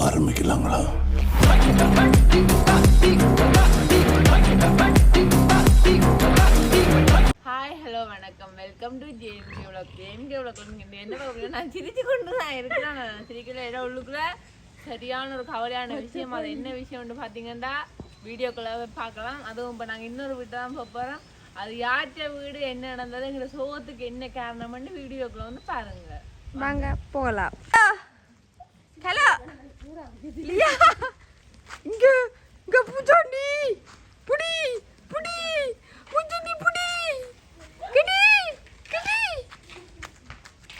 ஆரம்பிக்கலாங்களா? Hi hello வணக்கம். Welcome to J M K விளக் JMK விளக் என்ன பார்க்க நான் சிரிச்சு கொண்டு தான் இருக்கிறேன். நான் சிரிக்கல ஏதோ உள்ளுக்குள்ள சரியான ஒரு கவலையான விஷயம். அது என்ன விஷயம்னு பார்த்தீங்கன்னா வீடியோக்குள்ள பார்க்கலாம். அதுவும் இப்போ நாங்கள் இன்னொரு வீட்டை தான் போக போகிறோம் அது யார்கிட்ட வீடு என்ன நடந்தது எங்களை சோகத்துக்கு என்ன காரணம்னு வீடியோக்குள்ள வந்து பாருங்க. வாங்க போகலாம். ஹலோ இல்லையா இங்க இங்க பூச்சாண்டி புடி புடி! பூச்சாண்டி புடி! கிடி கிடி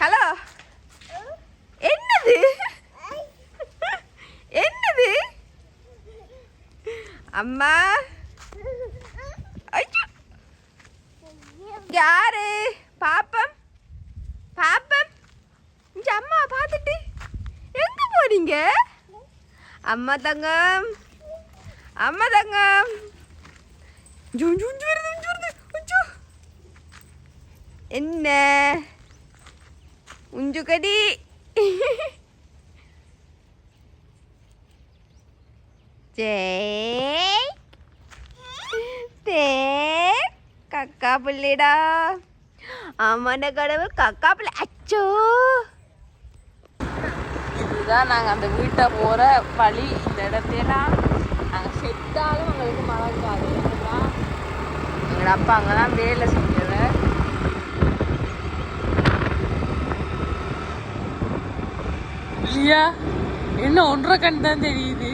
ஹலோ! என்னது? என்னது? அம்மா! അമ്മ തങ്ങം അമ്മ തങ്കം. എന്നെ? ഉഞ്ചുകടി. കക്കാപ്പിള്ളിടാ. അമ്മന്റെ കടവ് കക്കാപ്പിള്ളി. അച്ചോ. இதுதான் நாங்கள் அந்த வீட்டை போகிற வழி. இந்த இடத்தையெல்லாம் நாங்கள் செத்தாலும் எங்களுக்கு மறக்காது ஏன்னா எங்களோட அப்பா அங்கே தான் வேலை செஞ்சது இல்லையா என்ன ஒன்றரை கண் தான் தெரியுது.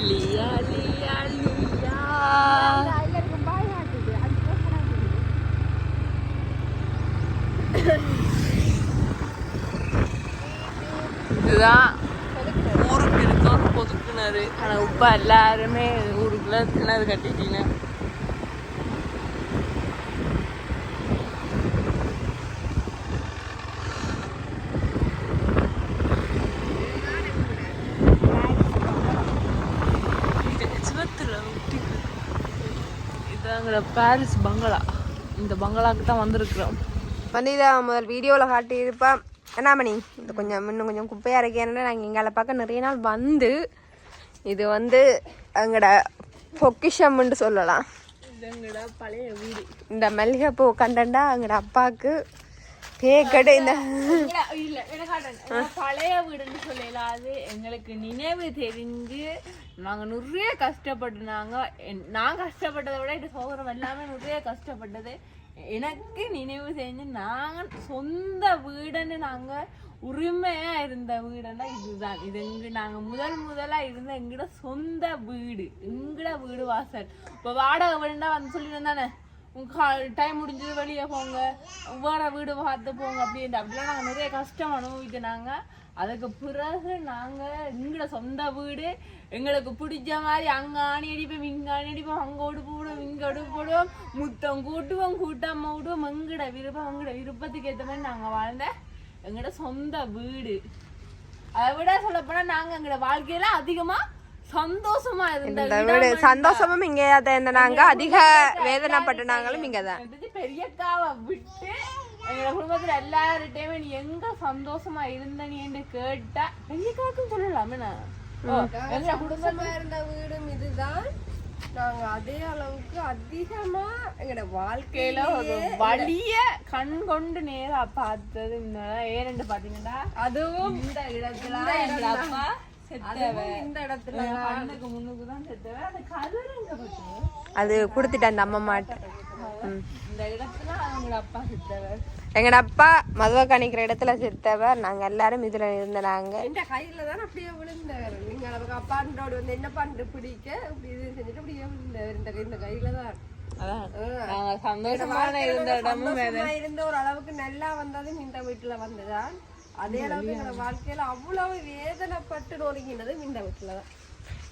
லியா லியா லியா. தான் ஊருக்கு இருக்கோம் பொது கிணறு ஆனால் இப்போ எல்லாருமே ஊருக்குள்ள கிணறு கட்டிட்டீங்க. இதாங்கிற பாரிஸ் பங்களா. இந்த பங்களாக்கு தான் வந்திருக்கிறோம். வனிதா முதல் வீடியோவில் காட்டியிருப்பேன். என்ன மணி இந்த கொஞ்சம் இன்னும் கொஞ்சம் குப்பையாக இருக்கேன்னா நாங்கள் எங்களை பார்க்க நிறைய நாள் வந்து இது வந்து எங்களோட பொக்கிஷம்னு சொல்லலாம். இது பழைய வீடு. இந்த மல்லிகைப்பூ கண்டண்டா எங்களோட அப்பாவுக்கு கேக்கடு இந்த இல்ல, பழைய வீடுன்னு சொல்லலாம் அது எங்களுக்கு நினைவு தெரிஞ்சு நாங்க நிறைய கஷ்டப்பட்டுனாங்க என்- நான் கஷ்டப்பட்டதை விட இந்த சோதரம் எல்லாமே நிறைய கஷ்டப்பட்டது. எனக்கு நினைவு செஞ்சு நான் சொந்த வீடுன்னு நாங்க உரிமையா இருந்த வீடுன்னா இதுதான். இது எங்க நாங்க முதல் முதலா இருந்த எங்கட சொந்த வீடு. எங்கட வீடு வாசல். இப்ப வாடகை வீடுனா வந்து சொல்லிட்டு தானே? டைம் முடிஞ்சது வெளியே போங்க. வேற வீடு பார்த்து போங்க அப்படின்ட்டு. அப்படிலாம் நாங்கள் நிறைய கஷ்டம் அனுபவிக்கினாங்க அதுக்கு பிறகு நாங்கள் எங்களோட சொந்த வீடு எங்களுக்கு பிடிச்ச மாதிரி அங்கே ஆணி அடிப்போம் இங்கே ஆணி அடிப்போம் அங்கே உடுப்பு விடுவோம் இங்கே உடுப்பு விடுவோம் முத்தம் கூட்டுவோம் கூட்டாம விடுவோம் எங்கட விருப்பம் எங்கட விருப்பத்துக்கு ஏற்ற மாதிரி நாங்கள் வாழ்ந்த எங்களோட சொந்த வீடு. அதை விட சொல்லப்போனால் நாங்கள் எங்களோட வாழ்க்கையில அதிகமாக சந்தோஷமா இருந்த சந்தோஷமும் இங்கே தான் இருந்தனாங்க அதிக வேதனைப்பட்டனாங்களும் இங்கே தான் பெரியக்காவை விட்டு எங்க குடும்பத்துல எல்லார்கிட்டயுமே நீ எங்க சந்தோஷமா இருந்த நீன்னு கேட்டா பெரியக்காவுக்கும் சொல்லலாமே நான். ஓ, எங்க குடும்பம் இருந்த வீடும் இதுதான். நாங்க அதே அளவுக்கு அதிகமா எங்களோட வாழ்க்கையில ஒரு வலிய கண் கொண்டு நேரா பார்த்தது இந்த ஏனென்று பாத்தீங்கன்னா அதுவும் இந்த இடத்துல எங்க அப்பா செத்தவ. இந்த இடத்துல எங்க கண்ணுக்கு முன்னுக்கு தான் செத்தவ. அந்த கதிர் எங்க போச்சு அது கொடுத்துட்டேன் அந்த அம்மா மாட்ட. இந்த இடத்துல அவங்க அப்பா செத்தவர் எங்கட அப்பா மதுவை கணிக்கிற இடத்துல செத்தவர். நாங்க எல்லாரும் இதுல இருந்தனாங்க என்ற கையில தான் அப்படியே விழுந்தவர். நீங்க அவங்க அப்பாண்டோடு வந்து என்ன பண்ணிட்டு பிடிக்க? இப்படி இது செஞ்சுட்டு அப்படியே விழுந்தவர் இந்த கை- இந்த கையில தான். அதான். நாங்க சந்தோஷமான இடமும் இருந்த ஒரு அளவுக்கு நல்லா வந்ததும் இந்த வீட்டுல வந்துதான். அதே அளவுக்கு எங்களோட வாழ்க்கையில அவ்வளவு வேதனைப்பட்டு நொறுங்கினதும் இந்த வீட்டுல தான்.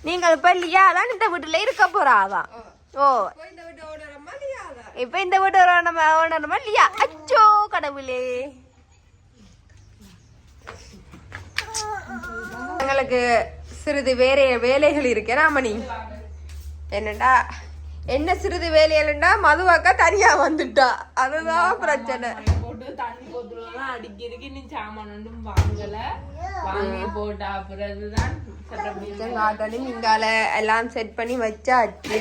நீங்கள் இப்ப இல்லையா அதான் இந்த வீட்டுல இருக்க போறாதான் ஓ. இப்போ இந்த வீட்டு ஓடுற மாதிரியாதான் இப்ப இந்த வீட்டு நம்ம ஓனரமா இல்லையா? அச்சோ கடவுளே. எங்களுக்கு சிறிது வேற வேலைகள் இருக்கு ராமணி என்னடா என்ன சிறிது வேலைகள்டா? மதுவாக்கா தனியா வந்துட்டா. அதுதான் பிரச்சனை. போட்டு தண்ணி போத்துலாம் அடிக்கிறதுக்கு இன்னும் சாமான் ஒன்றும் வாங்கல. வாங்கி போட்ட இங்கால எல்லாம் செட் பண்ணி வச்சாச்சு.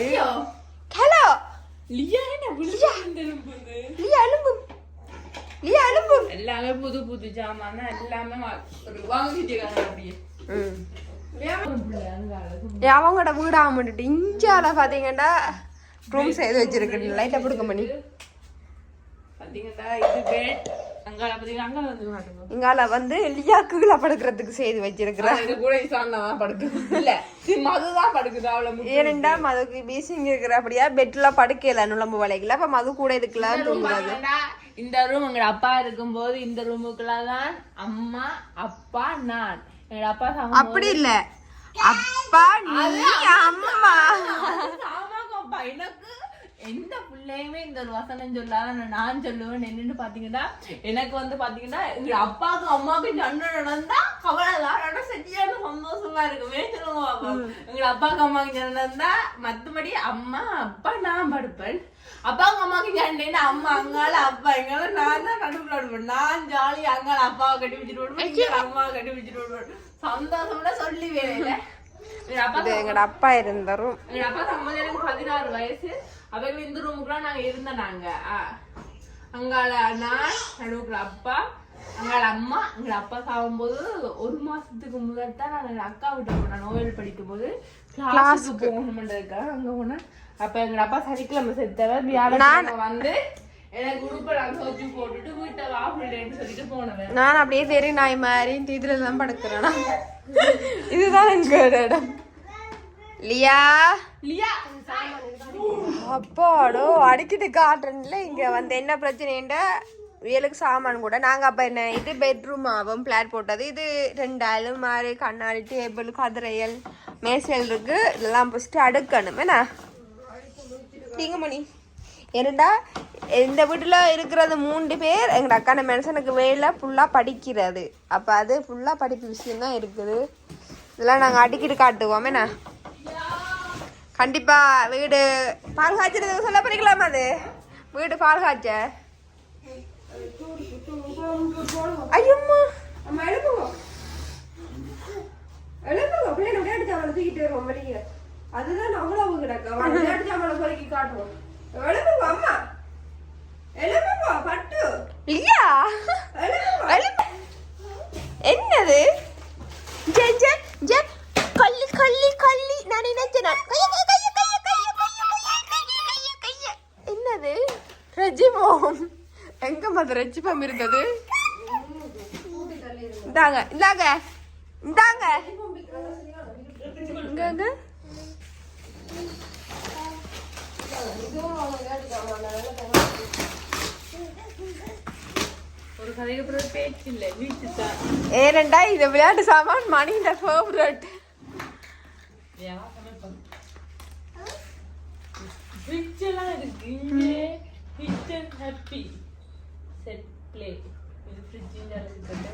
ஹலோ லியா என்ன லியா. எலும்பு லியா எலும்பு எல்லாமே புது புது சாமான் தான் எல்லாமே வாங்கிட்டு அப்படியே. அவங்களோட வீடு ஆமாட்டு இஞ்சால பாத்தீங்கன்னா ரூம் செய்து வச்சிருக்கு லைட்டா பிடிக்க பண்ணி பாத்தீங்கன்னா இது பெட் இங்கால வந்து லியா கீழே படுக்கிறதுக்கு செய்து வச்சிருக்கிறா. இது கூட இசான்ல தான் படுக்குது இல்ல மதுதான் படுக்குது அவ்வளவு ஏனெண்டா மதுக்கு பீசிங் இருக்கிற அப்படியா? பெட்ல படுக்கல நுழம்பு வலைக்கல அப்ப மது கூட இதுக்கெல்லாம் தூங்குறாது இந்த ரூம் எங்க அப்பா இருக்கும்போது இந்த ரூமுக்குள்ள தான் அம்மா அப்பா நான். எங்க அப்பா அப்படி இல்ல. அப்பா நீ அம்மா. எனக்கு எந்த பிள்ளையுமே இந்த ஒரு வசனம் சொல்லாத நான் சொல்லுவேன். என்னன்னு பாத்தீங்கன்னா எனக்கு வந்து பாத்தீங்கன்னா எங்க அப்பாவுக்கும் அம்மாவுக்கும் சண்டை நடந்தா அவ்வளவுதான் சரியான சந்தோஷமா இருக்குமே பாப்பா எங்க அப்பாவுக்கு அம்மாவுக்கு சண்டை நடந்தா மத்தபடி அம்மா அப்பா நான் படுப்பேன். அப்பாவுக்கு அம்மாவுக்கு சண்டைன்னா அம்மா அங்கால அப்பா எங்கால நான் தான் நடுப்புல விடுவேன் நான் ஜாலி அங்கால அப்பாவை கட்டி வச்சுட்டு விடுவேன் அம்மாவை கட்டி வச்சுட்டு விடுவேன் சந்தோஷம்னா சொல்லி வேலையில எங்க அப்பா இது எங்கட அப்பா இருந்த ரூம் எங்க அப்பா சம்மந்தம் எனக்கு பதினாறு வயசு. அவங்க இந்த ரூமுக்குலாம் நாங்க இருந்தோம் நாங்க. ஆ. அங்கால நான் நடுவுக்குள்ள அப்பா அங்கால அம்மா எங்க அப்பா சாகும்போது ஒரு மாசத்துக்கு முதல் தான் நான் எங்க அக்கா விட்டு போனேன் நோவல் படிக்கும் போது கிளாஸுக்கு போகணும்ன்றதுக்காக அங்க போனேன் அப்ப எங்க அப்பா சனிக்கிழமை செத்தவர் வியாழக்கிழமை வந்து நான் அப்படியே தெரி நாய் மாதிரி தீதுல தான் படுக்கிறேனா இதுதான் எங்களோட இடம். லியா லியா? அப்பாடோ அடிக்கிட்டு காட்டுறேன்ல இங்க வந்து என்ன பிரச்சனைண்டா வியலுக்கு சாமான் கூட. நாங்க அப்ப என்ன இது பெட்ரூம் ஆகும் பிளாட் போட்டது. இது ரெண்டு அலுமாரி கண்ணாடி டேபிள் கதிரையல் மேசல் இருக்கு. இதெல்லாம் ஃபஸ்ட்டு அடுக்கணும் என்ன நீங்க மணி. ஏனண்டா இந்த வீட்டில் இருக்கிறது மூன்று பேர். எங்கள் அக்கான மனுஷனுக்கு வேலை ஃபுல்லாக படிக்கிறது. அப்போ அது ஃபுல்லாக படிப்பு விஷயம் தான் இருக்குது. இதெல்லாம் நாங்கள் அடிக்கிட்டு காட்டுவோம் என்ன கண்டிப்பா வீடு பால் காய்ச்சறது சொல்ல போறீங்களாமா அது? வீடு பால் காய்ச்ச? ஐயம்மா. அம்மா எழுப்புங்க. எழுப்புங்க. பிள்ளைங்க விளையாட்டு சாமான தூக்கிட்டு வருவோம் வெளியே. அதுதான் அவ்வளவு கிடக்கு அவன் விளையாட்டு சாமான பொறுக்கி காட்டுவோம். எழுப்புங்க. இந்தாங்க. இந்தாங்க. இங்க ஏனண்டா இந்த விளையாட்டு சாமான் மணி இந்த ஃபேவரட் ஃப்ரிட்ஜெல்லாம் இருக்கு. இங்கே கிச்சன் ஹாப்பி செட் பிளே இது ஃப்ரிட்ஜில் இருக்குது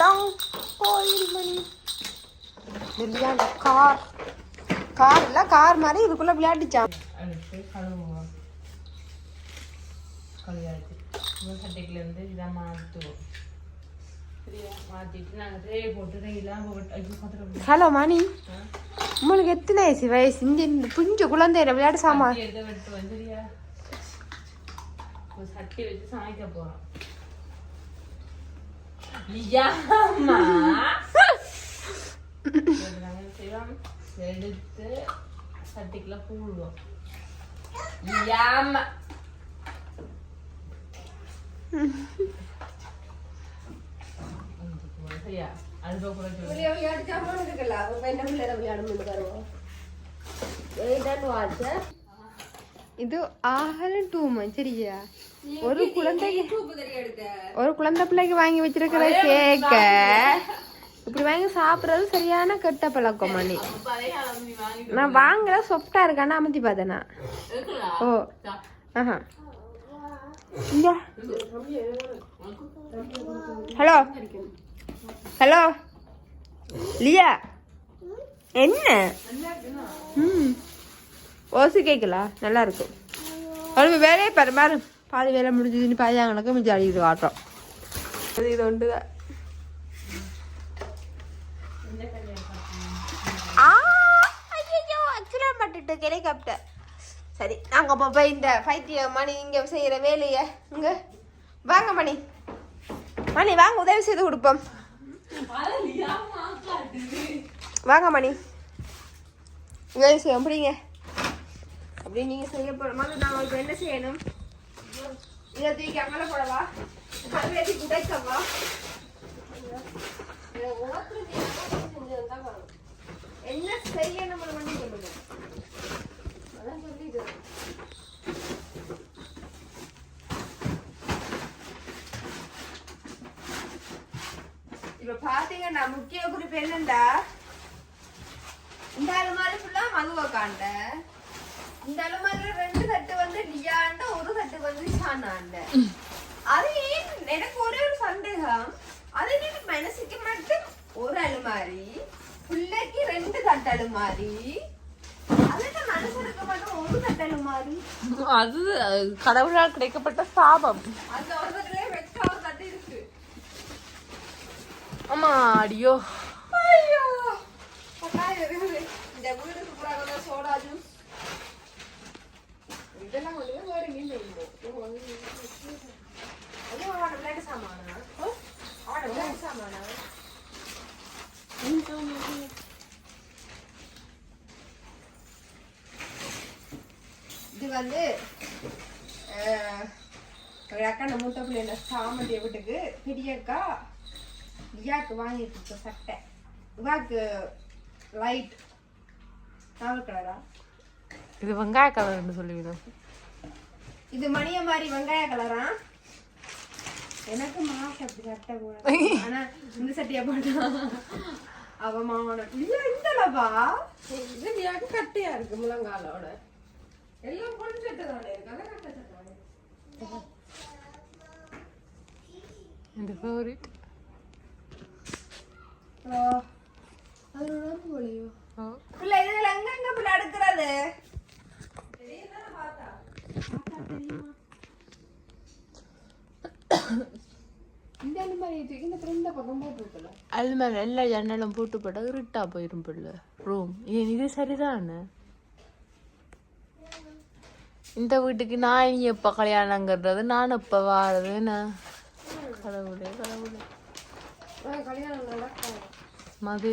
தான் கோயில் மணி விளையாட. கார். கார் இல்லை கார் மாதிரி இதுக்குள்ளே விளையாடிச்சான் சட்டைக்குலேருந்து இதாக மாற்றுவோம் ஹலோ மணி. உங்களுக்கு எத்தனை வயசு? வயசு இந்த புஞ்சு குழந்தை விளையாட்டு சாமான். சட்டி வச்சு சாய்க்க போகிறோம் Mi llama. எடுத்து சட்டிக்குள்ள பூடுவோம் llama. இது ஆகல டூ மந்த் சரியா ஒரு குழந்தைக்கு ஒரு குழந்தை பிள்ளைக்கு வாங்கி வச்சிருக்கிற கேக்க இப்படி வாங்கி சாப்பிடுறது சரியான கெட்ட பழக்கம் மணி. நான் வாங்குற சொப்டா இருக்கான்னு அமர்த்தி பார்த்தேனா ஓ. ஆஹா. ஹலோ. ஹலோ. லியா. என்ன? ம். ஓசி கேட்கலா நல்லா இருக்கும் அவளுக்கு வேலையே பாரு பாரு. பாதி வேலை முடிஞ்சதுன்னு பாதி அங்கனக்கு மிச்சம் அடிக்கிட்டு காட்டுறோம் அது இது ஒன்று தான் ஆக்சுவலாக பட்டுட்டு ஹெலிகாப்டர் சரி நாங்கள் இப்போ போய் இந்த பைத்திய மணி இங்கே செய்கிற வேலையை இங்கே வாங்க மணி மணி வாங்க உதவி செய்து கொடுப்போம் வாங்க மணி உதவி செய்வோம் அப்படிங்க அப்படி நீங்கள் செய்ய போகிற மாதிரி நாங்கள் இப்போ என்ன செய்யணும் இதை தூக்கி அங்கே போடவா கருவேத்தி குடைக்கவா இதை உணர்த்து செஞ்சது தான் வரும் என்ன செய்யணும் மட்டும் சொல்லுங்க அதான் சொல்லிட்டு இப்ப பாத்தீங்கன்னா முக்கிய குறிப்பு என்னண்டா இந்த அலுமாரி ஃபுல்லா மதுவை காண்ட இந்த அலுமாரில ரெண்டு தட்டு வந்து லியாண்ட ஒரு தட்டு வந்து ஷானாண்ட அது ஏன் எனக்கு ஒரே ஒரு சந்தேகம் அது நீங்க மனசுக்கு மட்டும் ஒரு அலுமாரி பிள்ளைக்கு ரெண்டு தட்டு அலுமாரி அது என்ன மனசுக்கு மட்டும் ஒரு தட்டு அலுமாரி அது கடவுளால் கிடைக்கப்பட்ட சாபம். ஆமா அடியோ. இந்த வீடுக்கு பூரா சோடா ஜூஸ். இதெல்லாம் கொஞ்சம் வேறு இது வந்து அக்கா நம்ம மூத்த பிள்ளைங்க சாமந்திய வீட்டுக்கு பெரிய அக்கா லியாக்கு வாங்கிட்டு இருக்க சட்டை. இவாக்கு லைட் நாவல் கலரா இது வெங்காய கலர்னு சொல்லிவிடும் இது மணிய மாதிரி வெங்காய கலரா எனக்கு மாசம் அப்படி சட்டை போட ஆனா இந்த சட்டையை போட்டா அவமான இல்ல இந்தலப்பா இது கட்டையா இருக்கு முழங்காலோட. எல்லாம் பொண்ணு சட்டை தானே இருக்கு. அதான் அடுக்கிறது இந்த அலுமாரி எல்லா ஜன்னலும் போட்டு போட்டா இருட்டா போயிரும் பிள்ளை ரூம் ஏன் இது சரிதானே இந்த வீட்டுக்கு நான் இனி எப்போ கல்யாணங்கிறது நான் எப்போ வாரது கடவுளே கடவுளே. நடக்கும் மது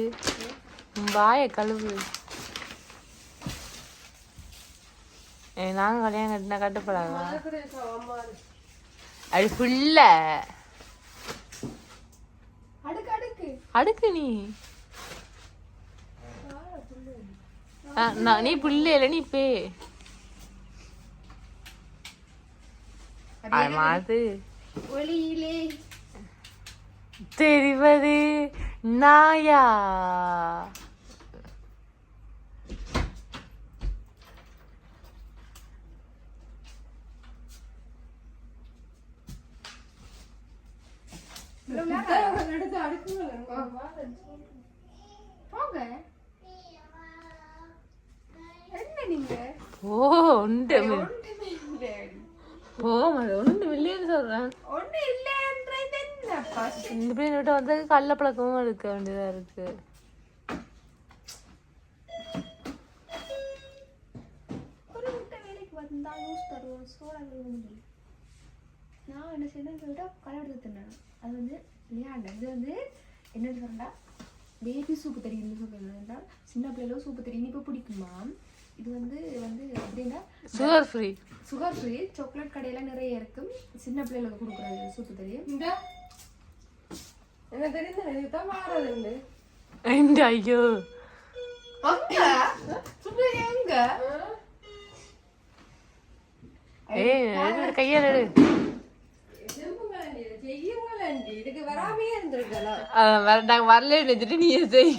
வாயை கழுவு. நாங்கள் கல்யாணம் கட்டினா கட்டுப்படாதா? அது புள்ள. அடுக்கு அடுக்கு. அடுக்கு நீ. நான் நீ புள்ள இல்லை நீ பே. அது மாது. ஒளியிலே. தெரிவது நாயா. ஓ உண்டு ஒன்றுமே இல்லை. ஓ அது ஒன்று இல்லைன்னு சொல்றேன். ஒண்ணு இல்லைன்றது என்னப்பா இந்த பிள்ளை விட்டு வந்து கள்ள பழக்கமும் எடுக்க வேண்டியதா இருக்கு. ஒரு முட்டை வேலைக்கு வந்தா யூஸ் தருவோம் சோழர்கள் உண்டு நான் என்ன செய்யணும் விட களை எடுத்து தின்னேன். அது வந்து விளையாண்டேன் இது வந்து என்ன சொல்றா பேபி சூப்பு தெரியும் சொல்லுன்னா சின்ன பிள்ளைகளும் சூப்பு தெரியும். இனிப்பு பிடிக்குமா? இது வந்து வந்து எப்படின்னா sugar free sugar free chocolate கடையில நிறைய இருக்கும் சின்ன பிள்ளைகளுக்கு கொடுக்குறது சூப்பு தெரியும். இந்த என்ன தெரியுது? இதுதான் மாறது இந்த ஐயோ. அங்க? சுப்பு எங்க ஏய் கையால் எடு. இதுக்கு வராமையே இருந்திருக்கலாம். நாங்கள் வரல நினைச்சிட்டு நீ செய்.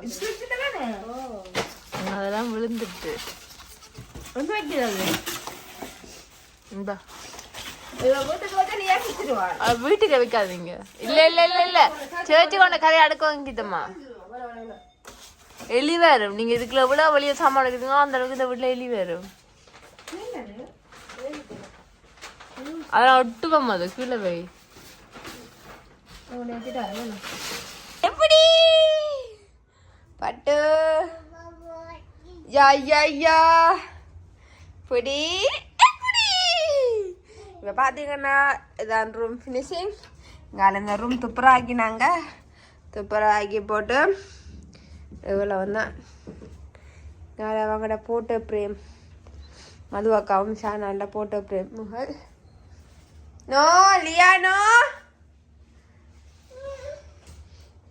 வச்சுட்டு அதெல்லாம் விழுந்துட்டு வந்து வைக்கிறது இந்தா வீட்டுக்கு வைக்காதீங்க இல்ல இல்ல இல்ல இல்ல சேர்ச்சி கொண்ட கதையை அடுக்க வாங்கிட்டோமா எலி வரும் நீங்க இதுக்குள்ள எவ்வளவு வெளியே சாமான் எடுக்குதுங்களோ அந்த அளவுக்கு இந்த வீட்டுல எலி வரும் அதெல்லாம் ஒட்டுவோம் அது கீழே வை எப்படி? பட்டு. யா யா யா. பொடி இப்போ பார்த்தீங்கன்னா இதான் ரூம் ஃபினிஷிங் இங்கே இந்த ரூம் துப்புரா ஆக்கினாங்க. துப்புரா ஆக்கி போட்டு இவ்வளவுதான் நான் அவங்களோட போட்டோ பிரேம் மது அக்காவும் ஷானாண்ட photo frame. Mughal. No Liya no.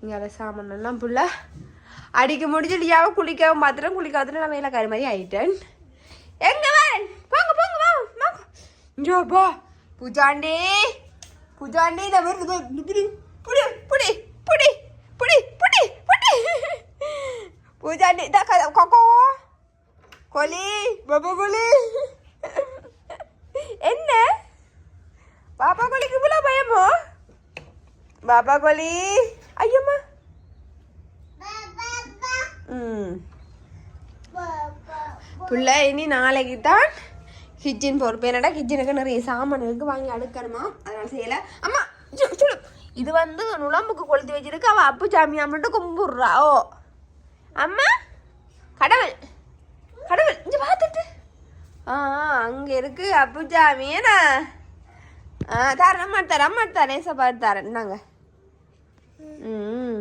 இங்கே சாமான் எல்லாம் புள்ள. அடிக்க முடிஞ்சு லியாவை குளிக்கவும் பார்த்துட்டேன் குளிக்காதுன்னு நான் நான் கறி மாதிரி ஆயிட்டேன். எங்க வரேன்? போங்க போங்க வாங்க போ இங்கோ பா. பூஜாண்டி. பூஜாண்டி இந்த வருது புடி புடி புடி புடி புடி புடி பூஜாண்டி இந்த க- கொக்கோ கோலி பாபா கோலி என்ன பாப்பா கோழிக்கு இவ்வளோ பயமோ பாப்பா கோழி ஐயம்மா ம் பிள்ளை இனி நாளைக்கு தான் கிச்சன் பொறுப்பு என்னடா கிச்சனுக்கு நிறைய சாமான் இருக்கு வாங்கி அடுக்கணுமா அதனால செய்யலை அம்மா சு- சுடு. இது வந்து நுழம்புக்கு கொளுத்தி வச்சிருக்கு அவள் அப்பு சாமி அம்மன்ட்டு கும்பிடுறா ஓ அம்மா கடவுள் கடவுள் இங்கே பார்த்துட்டு ஆ அங்கே இருக்கு அப்புச்சாமி சாமி ஆ தரேன் அம்மா தரேன் அம்மா தரேன் சப்பா தரேன் நாங்க ம்.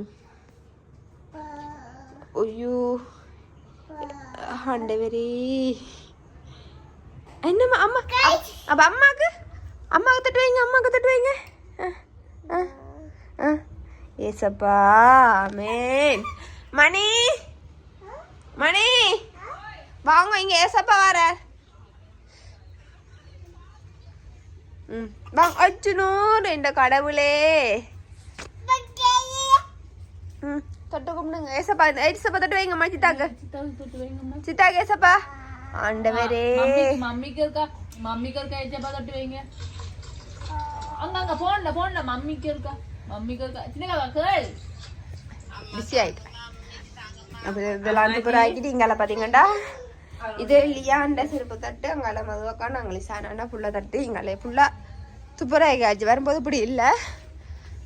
ஐயோ. ஆண்டவரே. என்னம்மா அம்மா அப்போ அப்ப அம்மாக்கு? அம்மாக்கு தட்டு வைங்க அம்மா தட்டு வைங்க. ஆ, ஆ, ஆ. ஏசப்பா ஆமேன். மணி. மணி. வாங்க இங்க ஏசப்பா வர ம் வாங்க அச்சுனூர் இந்த கடவுளே. ம் தொட்டு கும்பிடுங்க. ஏசப்பா ஏசப்பா தொட்டு வைங்கம்மா சித்தாக்கு. சித்தாக்கு ஏசப்பா. ஆண்டவரே. மம்மிக்கு இருக்கா? மம்மிக்கு இருக்கா ஏச்சப்பா தட்டு வைங்க. அங்க அங்க போன்ல போன்ல. மம்மிக்கு இருக்கா? மம்மிக்கு இருக்கா? சின்ன கேள். பிஸி ஆயிட்டேன் இதெல்லாம் துப்புரம் ஆக்கிட்டு இங்கால பார்த்தீங்கண்டா இது லியாண்ட செருப்பு தட்டு அங்கால மதுவக்கா நாங்கள் லிசானாண்டா ஃபுல்லாக தட்டு இங்கால ஃபுல்லாக துப்புரம் ஆகியாச்சு வரும்போது இப்படி இல்லை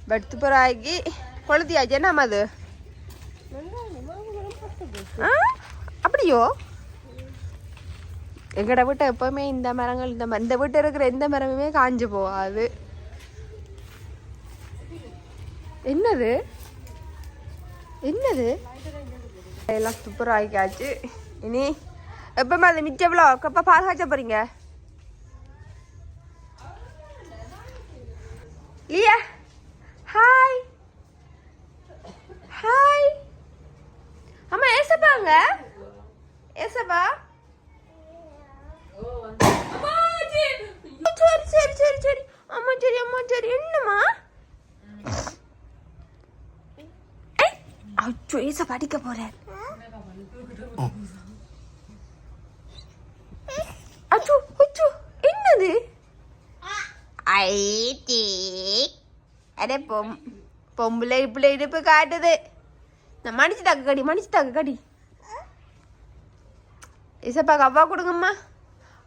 பட் துப்புரம் ஆக்கி கொளுத்தியாச்சு என்ன ஆ அப்படியோ எங்கட வீட்டை எப்பவுமே இந்த மரங்கள் இந்த இந்த வீட்டை இருக்கிற எந்த மரமுமே காஞ்சு போகாது என்னது என்னது எல்லாம் சூப்பராக ஆகிக்காச்சு இனி எப்பவுமே அது மிச்ச எவ்வளோ எப்போ பால் காய்ச்ச போறீங்க லியா ஹாய் ஹாய் அம்மா ஏசப்பாங்க ஏசப்பா சரி சரி சரி சரி அம்மா சரி அம்மா சரி என்னம்மா ஏய், அச்சோ ஏசப்பா அடிக்க போறேன் அச்சோ அச்சோ என்னது? ஐடி. அடே பொம் பொம்பளை இப்படி இடுப்பு காட்டுது. நான் தாக்க கடி மடிச்சு தாக்க கடி. இசப்பாக்கு அவ்வா கொடுங்கம்மா.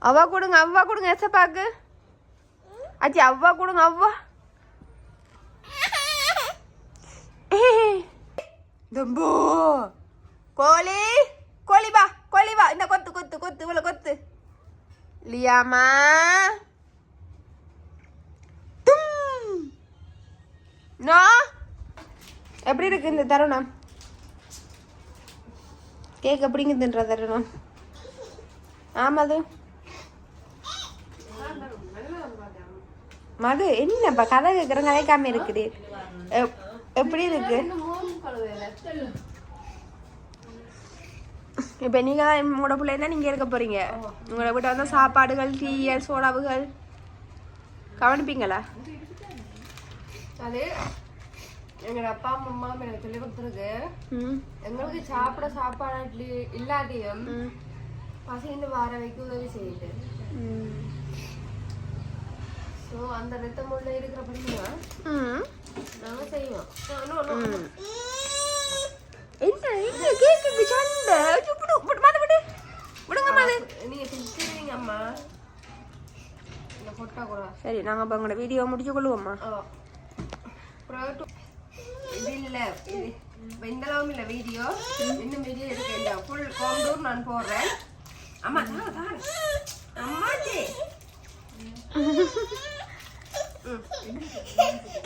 அவ்வா கொடுங்க அவ்வா கொடுங்க இசப்பாக்கு அச்சி அவ்வா கொடுங்க அவ்வா. தம்பு. கோழி கோழி வா கோழி வா. இந்த கொத்து கொத்து கொத்து இவ்வளோ கொத்து. லியாமா. தும். நோ. எப்படி இருக்கு இந்த தருணம்? கேக் எப்படிங்குதுன்ற தருணம்? ஆமாது மது என்னப்பா கதை கேட்குற கதைக்காம இருக்குது எப்- எப்படி இருக்கு? இப்போ நீங்கள் தான் உங்களோட பிள்ளைன்னா நீங்கள் இருக்க போறீங்க? உங்களோட வீட்டை வந்து சாப்பாடுகள் டீயல் சோடாவுகள். கவனிப்பீங்களா? அது எங்களோட அப்பா அம்மா எனக்கு சொல்லி கொடுத்துருக்கு. எங்களுக்கு சாப்பிட சாப்பாடு இல்லாட்டியும் பசின்னு வார வைக்க உதவி செய்யுது. ஸோ அந்த ரத்தமுள்ள இருக்கிறபடியா ம். நாங்க செய்வோம். இன்னும் ஒண்ணு- என்ன? என்ன கேக்குது சண்டை. ஐயோ, விடு விடு மாத விடு. விடுங்க மாது நீங்க பிடிச்சிருவீங்க அம்மா. சரி நாங்கள் இப்போ உங்களோட வீடியோ முடிச்சு கொள்ளுவோம்மா. இது இல்ல இந்த அளவும் இல்ல வீடியோ இன்னும் வீடியோ இருக்கு இந்த ஃபுல் கோண்டூர் நான் போடுறேன். அம்மா தாங்க தாங்க அம்மாச்சி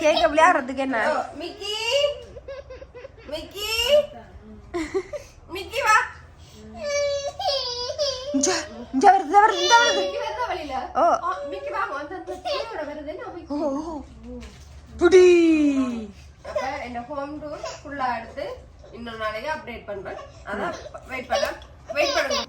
கேக்க விளையாடுறதுக்கு என்ன? மிக்கி. மிக்கி மிக்கி வா. வருது இங்க வருது இந்த வருது. மிக்கி வருதா வழியில ஓ. மிக்கி வாங்க வந்து அந்த கீழோட வருது என்ன மிக்கி புடி அப்ப இந்த ஹோம் டூர் ஃபுல்லா எடுத்து இன்னொரு நாளைக்கு அப்டேட் பண்றேன். அதான் வெயிட் பண்ண வெயிட் பண்ணுங்க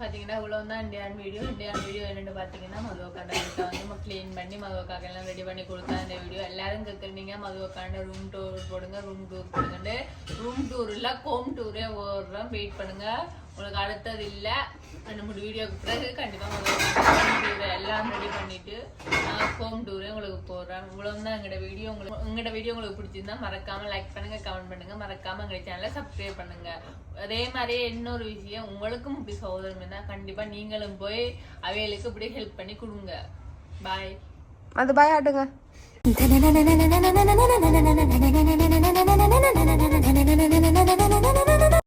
பாத்தீங்கன்னா இவ்வளோ தான் இந்தியான் வீடியோ இந்தியான் வீடியோ என்னென்னு பார்த்தீங்கன்னா மதுவக்காண்ட வீட்டை வந்து நம்ம க்ளீன் பண்ணி மதுவக்காக்கெல்லாம் ரெடி பண்ணி கொடுத்தா இந்த வீடியோ எல்லாரும் கேட்குறீங்க மதுவக்காண்ட ரூம் டூர் போடுங்க ரூம் டூர் போடுங்கன்னு ரூம் டூர் இல்லை கோம் டூரே ஓடுறோம் வெயிட் பண்ணுங்க. உங்களுக்கு அடுத்தது இல்லை. ரெண்டு மூணு வீடியோக்கு பிறகு கண்டிப்பாக எல்லாம் ரெடி பண்ணிட்டு நான் ஹோம் டூரே உங்களுக்கு போடுறேன். இவ்வளோ தான் எங்களோட வீடியோ உங்களுக்கு உங்களோட வீடியோ உங்களுக்கு பிடிச்சிருந்தா மறக்காம லைக் பண்ணுங்க கமெண்ட் பண்ணுங்க. மறக்காம எங்களோட சேனலை சப்ஸ்கிரைப் பண்ணுங்க. அதே மாதிரியே இன்னொரு விஷயம் உங்களுக்கும் இப்படி சகோதரம் இருந்தால் கண்டிப்பாக நீங்களும் போய் அவைகளுக்கு இப்படி ஹெல்ப் பண்ணி கொடுங்க. பாய் அது பாய் ஆட்டுங்க.